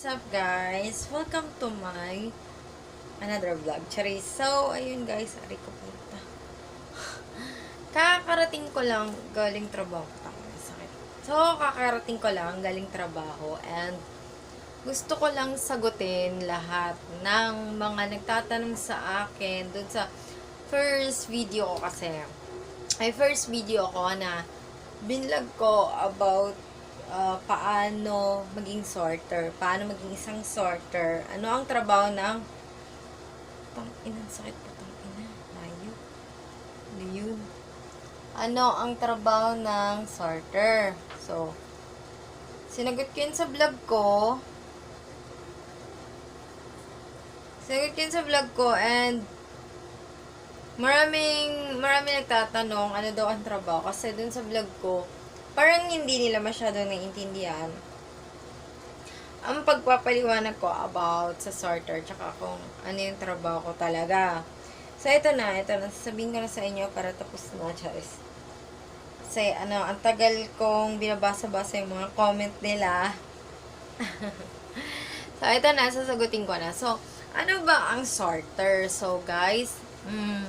What's up guys? Welcome to my another vlog. Charis. So, ayun guys, ari ko punta. Kakarating ko lang galing trabaho. So, kakarating ko lang galing trabaho and gusto ko lang sagutin lahat ng mga nagtatanong sa akin dun sa first video ko kasi. Ay, first video ko na binlog ko about uh, paano maging sorter, paano maging isang sorter, ano ang trabaho ng tang ina, sakit po tang ina, layo. Ano? Ano ang trabaho ng sorter? So, sinagot ko yun sa vlog ko. Sinagot ko yun sa vlog ko and maraming, maraming nagtatanong ano daw ang trabaho kasi dun sa vlog ko, parang hindi nila masyado naiintindihan ang pagpapaliwanag ko about sa sorter tsaka kung ano yung trabaho ko talaga. So, ito na. Ito na. Sasabihin ko na sa inyo para tapos na, Charis. Kasi, ano, ang tagal kong binabasa-basa yung mga comment nila. so, ito na. Sasagutin ko na. So, ano ba ang sorter? So, guys, mm,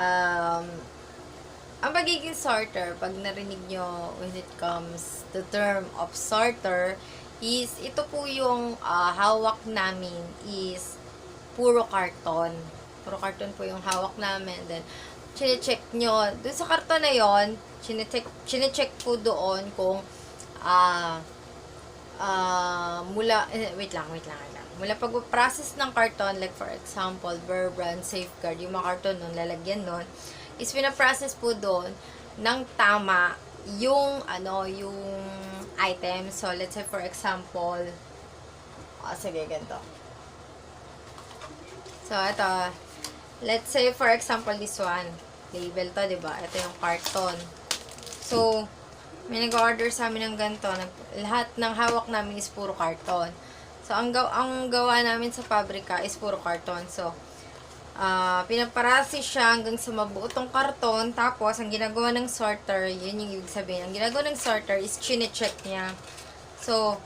um, ang pagiging sorter, pag narinig nyo when it comes to term of sorter, is ito po yung ah, hawak namin is puro karton. Puro karton po yung hawak namin. Then, chine-check nyo. Doon sa karton na yon chine-check, chine-check po doon kung ah ah mula, eh, wait lang, wait lang, wait lang. Mula pag-process ng karton, like for example, Burbrand, Safeguard, yung mga karton nun, lalagyan nun, is pinaprocess po doon ng tama yung ano yung item. So let's say for example, oh, sige ganito. So ito, let's say for example this one, label to, 'di ba? Ito yung carton. So may nag-order sa amin ng ganito, nag, lahat ng hawak namin is puro carton. So ang gaw ang gawa namin sa pabrika is puro carton. So Ah, pinaparasi siya hanggang sa mabuo tong karton. Tapos, ang ginagawa ng sorter, yun yung ibig sabihin. Ang ginagawa ng sorter is chine-check niya. So,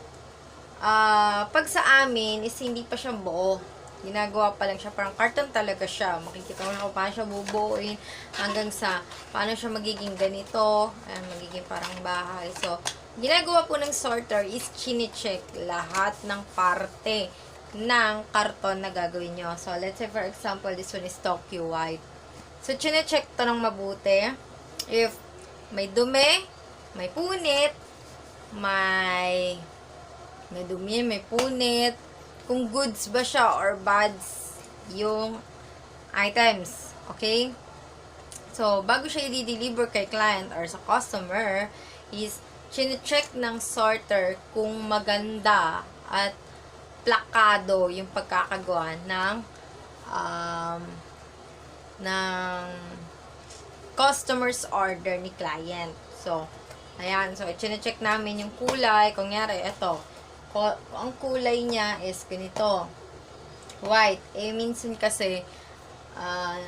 ah pag sa amin, is hindi pa siya buo. Ginagawa pa lang siya. Parang karton talaga siya. Makikita mo na kung paano siya bubuuin. Hanggang sa paano siya magiging ganito. Ayan, magiging parang bahay. So, ginagawa po ng sorter is chine-check lahat ng parte ng karton na gagawin nyo. So, let's say for example, this one is Tokyo White. So, chine-check to ng mabuti. If may dumi, may punit, may may dumi, may punit, kung goods ba siya or bads yung items. Okay? So, bago siya i-deliver kay client or sa customer, is chine-check ng sorter kung maganda at plakado yung pagkakagawa ng um, ng customer's order ni client. So, ayan. So, chine-check namin yung kulay. Kung nyari, ito. Ang kulay niya is ganito. White. Eh, minsan kasi, ah,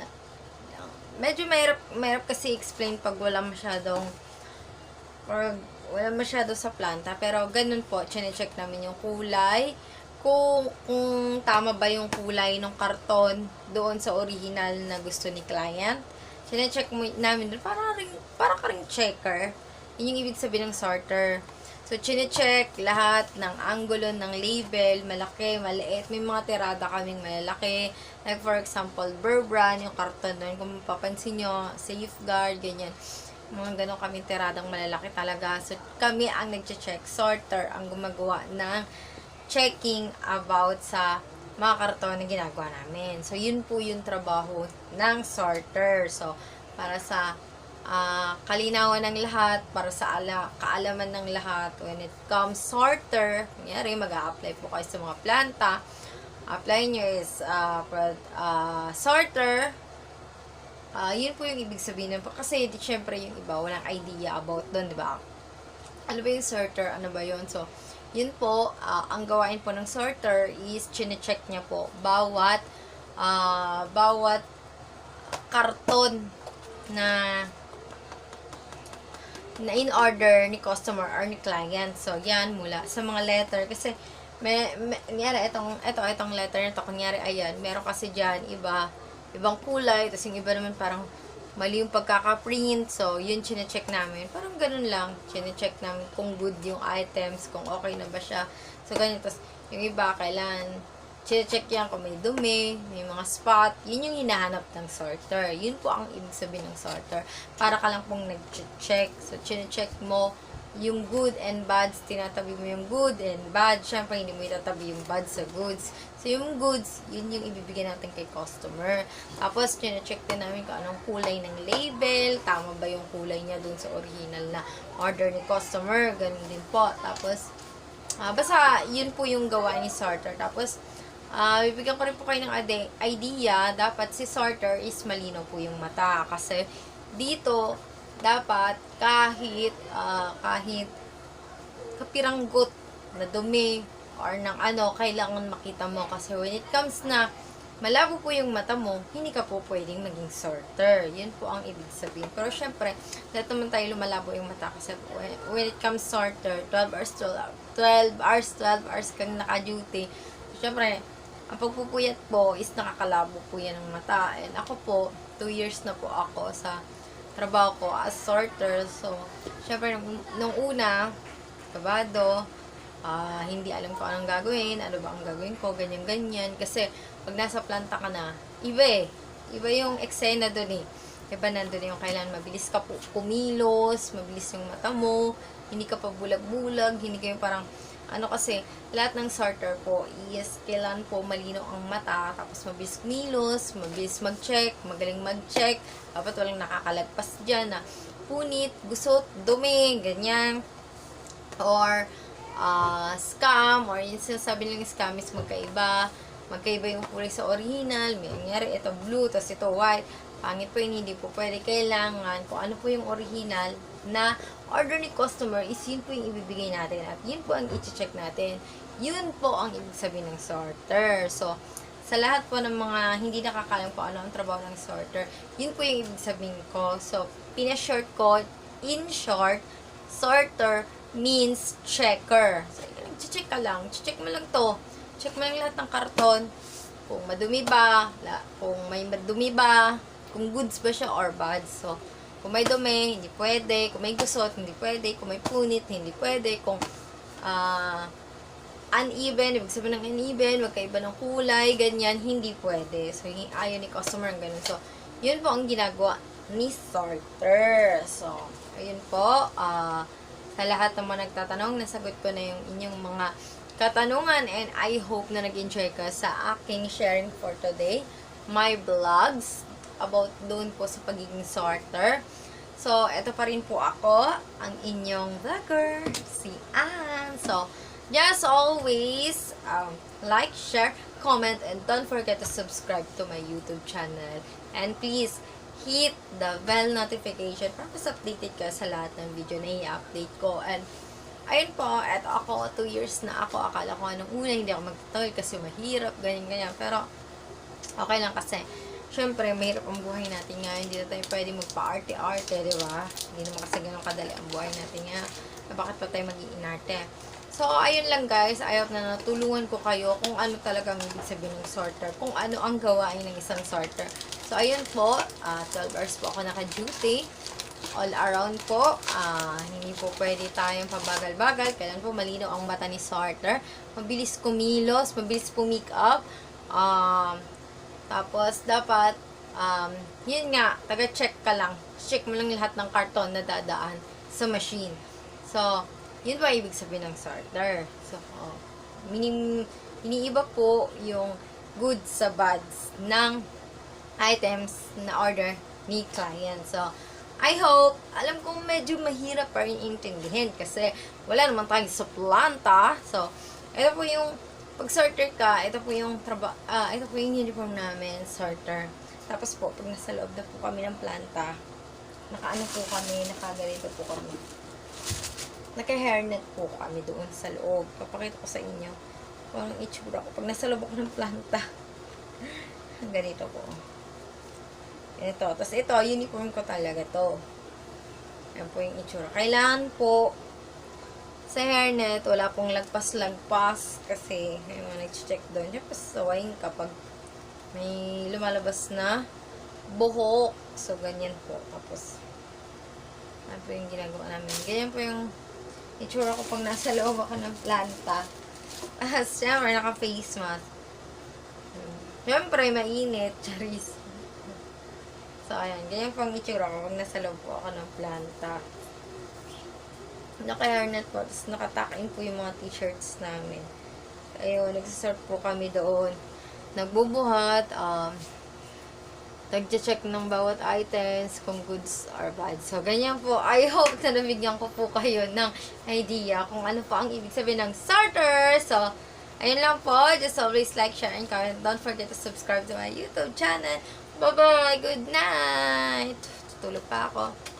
medyo mahirap, mahirap kasi explain pag wala masyadong or wala masyado sa planta. Pero, ganun po. Chine-check namin yung kulay kung, kung tama ba yung kulay ng karton doon sa original na gusto ni client. Sine-check mo namin doon, para ring, para ka ring checker. Yun yung ibig sabihin ng sorter. So, chine-check lahat ng angulo ng label, malaki, maliit. May mga tirada kaming malalaki. Like, for example, Burbrand, yung karton doon. Kung mapapansin nyo, safeguard, ganyan. Mga ganun kaming tiradang malalaki talaga. So, kami ang nag-check. Sorter ang gumagawa ng checking about sa mga karton na ginagawa namin. So, yun po yung trabaho ng sorter. So, para sa ah, kalinawan ng lahat, para sa ala, kaalaman ng lahat, when it comes sorter, kunyari, mag-a-apply po kayo sa mga planta, apply nyo is pro- ah, sorter, Ah, yun po yung ibig sabihin ng kasi di, syempre yung iba walang idea about doon, di ba? Ano ba yung sorter? Ano ba yun? So, yun po, ah, ang gawain po ng sorter is chine-check niya po bawat ah, bawat karton na na in order ni customer or ni client. So, yan mula sa mga letter. Kasi, may, may kunyari, itong, ito, itong letter na to, kunyari, ayan, meron kasi dyan, iba, ibang kulay, tapos yung iba naman parang mali yung pagkaka-print. So, yun chine-check namin. Parang ganun lang. Chine-check namin kung good yung items, kung okay na ba siya. So, ganyan. Tapos, yung iba, kailan chine-check yan kung may dumi, may mga spot. Yun yung hinahanap ng sorter. Yun po ang ibig sabihin ng sorter. Para ka lang pong nag-check. So, chine-check mo yung good and bad, tinatabi mo yung good and bad. Siyempre, hindi mo itatabi yung bad sa goods. So, yung goods, yun yung ibibigay natin kay customer. Tapos, check din namin kung anong kulay ng label. Tama ba yung kulay niya dun sa original na order ni customer. Ganun din po. Tapos, ah, basta, yun po yung gawa ni sorter. Tapos, ah bibigyan ko rin po kayo ng ade- idea. Dapat si sorter is malinaw po yung mata. Kasi, dito, dapat kahit ah, kahit kapiranggot na dumi or ng ano, kailangan makita mo kasi when it comes na malabo po yung mata mo, hindi ka po pwedeng maging sorter. Yun po ang ibig sabihin. Pero syempre, lahat naman tayo lumalabo yung mata kasi when, when it comes sorter, 12 hours, 12, 12 hours, 12 hours kang naka-duty. Syempre, ang pagpupuyat po is nakakalabo po yan ng mata. And ako po, 2 years na po ako sa trabaho ko as sorter. So, syempre, nung, nung una, kabado, ah, hindi alam ko anong gagawin, ano ba ang gagawin ko, ganyan-ganyan. Kasi, pag nasa planta ka na, iba eh. Iba yung eksena doon eh. Iba nandun yung kailangan mabilis ka po kumilos, mabilis yung mata mo, hindi ka pa bulag-bulag, hindi kayo parang, ano kasi, lahat ng sorter po is kailan po malino ang mata, tapos mabilis kumilos, mabilis mag-check, magaling mag-check, dapat walang nakakalagpas dyan na punit, gusot, dumi, ganyan. Or ah, scam or yung sinasabi nilang scam is magkaiba. Magkaiba yung kulay sa original may nangyari ito blue tapos ito white. Pangit po yun hindi po pwede kailangan kung ano po yung original na order ni customer is yun po yung ibibigay natin at yun po ang i-check natin yun po ang ibig sabihin ng sorter so sa lahat po ng mga hindi nakakalam po ano ang trabaho ng sorter, yun po yung ibig sabihin ko. So, pina-short ko, in short, sorter means checker. So, check ka lang. Check mo lang to. Check mo lang lahat ng karton. Kung madumi ba, kung may madumi ba, kung goods ba siya or bad. So, kung may dumi, hindi pwede. Kung may gusot, hindi pwede. Kung may punit, hindi pwede. Kung ah uneven, ibig sabihin ng uneven, magkaiba ng kulay, ganyan, hindi pwede. So, yung ayaw ni customer ang ganun. So, yun po ang ginagawa ni sorter. So, ayun po. ah sa lahat ng mga nagtatanong, nasagot ko na yung inyong mga katanungan and I hope na nag-enjoy ka sa aking sharing for today. My vlogs about doon po sa pagiging sorter. So, ito pa rin po ako, ang inyong vlogger, si Ann. So, just always um, like, share, comment, and don't forget to subscribe to my YouTube channel. And please, hit the bell notification para mas updated ka sa lahat ng video na i-update ko. And, ayun po, eto ako, 2 years na ako. Akala ko nung una hindi ako magtatagal kasi mahirap, ganyan-ganyan. Pero, okay lang kasi, syempre, mahirap ang buhay natin ngayon. Hindi na tayo pwede magpa-arte-arte, di ba? Hindi naman kasi ganun kadali ang buhay natin nga. Eh, Bakit pa tayo mag-iinarte? So, ayun lang guys. Ayaw na natulungan ko kayo kung ano talaga ang ibig sabihin ng sorter. Kung ano ang gawain ng isang sorter. So, ayun po. ah 12 hours po ako naka-duty. All around po. ah hindi po pwede tayong pabagal-bagal. Kailan po malinaw ang mata ni sorter. Mabilis kumilos. Mabilis pumick up. Um, tapos, dapat, um, yun nga, taga-check ka lang. Check mo lang lahat ng karton na dadaan sa machine. So, yun ba ibig sabihin ng sorter? So, oh, minim, iniiba po yung goods sa bads ng items na order ni client. So, I hope, alam kong medyo mahirap pa rin intindihin kasi wala naman tayo sa planta. So, ito po yung pag sorter ka, ito po yung traba ah, ito po yung uniform namin, sorter. Tapos po, pag nasa loob na po kami ng planta, nakaano po kami, nakaganito po kami. Naka-hairnet po kami doon sa loob. Papakita ko sa inyo kung anong itsura ko. Pag nasa loob ako ng planta, ganito po. Ito. Tapos ito, uniform ko talaga to. Ayan po yung itsura. Kailangan po sa hairnet, wala pong lagpas-lagpas kasi may mga nag-check doon. Siyempre, sawayin kapag may lumalabas na buhok. So, ganyan po. Tapos, ano po yung ginagawa namin. Ganyan po yung itsura ko pag nasa loob ako ng planta. Ah, siyempre, naka-face mask. Siyempre, mainit. Charis. So, ayan. Ganyan po ang itsura ko pag nasa loob po ako ng planta. Naka-hairnet po. Tapos nakatakin po yung mga t-shirts namin. Ayun, nagsasort po kami doon. Nagbubuhat. Um, nagche-check ng bawat items kung goods or bad. So, ganyan po. I hope na nabigyan ko po kayo ng idea kung ano po ang ibig sabihin ng starter. So, ayun lang po. Just always like, share, and comment. Don't forget to subscribe to my YouTube channel. Bye-bye! Good night! Tutulog pa ako.